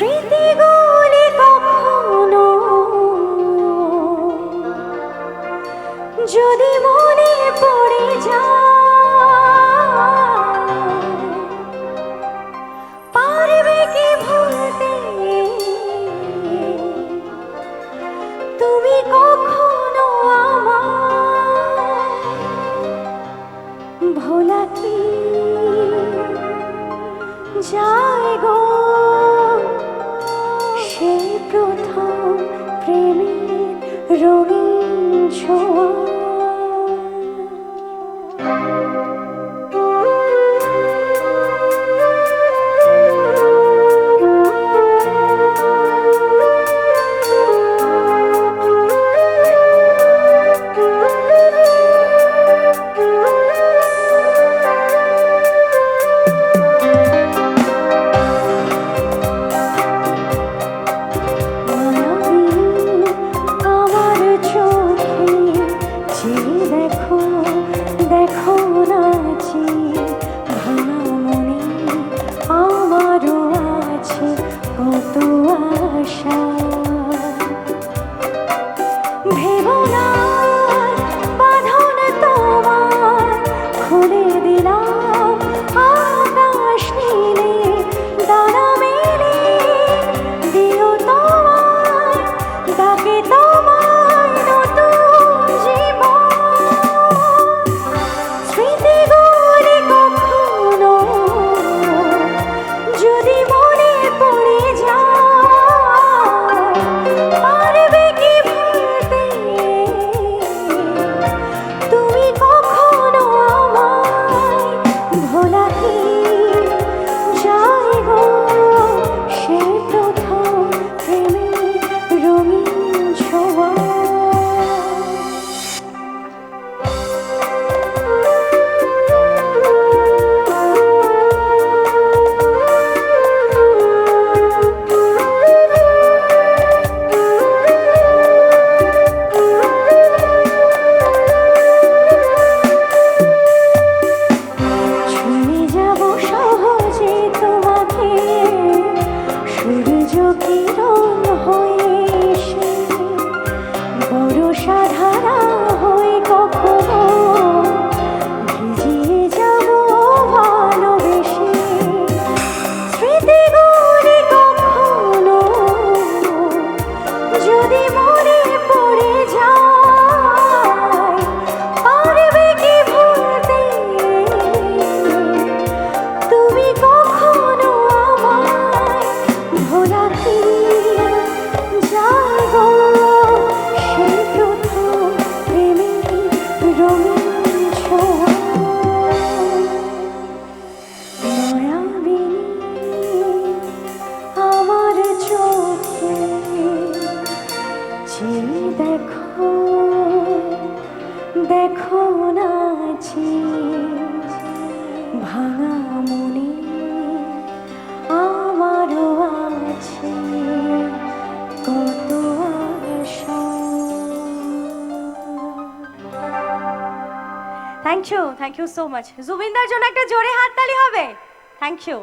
স্মৃতিগুলি কখনো যদি মনে পড়ে যায় রঙিন ছোট এখন আছি, ভাঙা মনে আমারও আছে কত thank you thank you so much জুবিনদার জন্য একটা জোরে হাততালি হবে। Thank you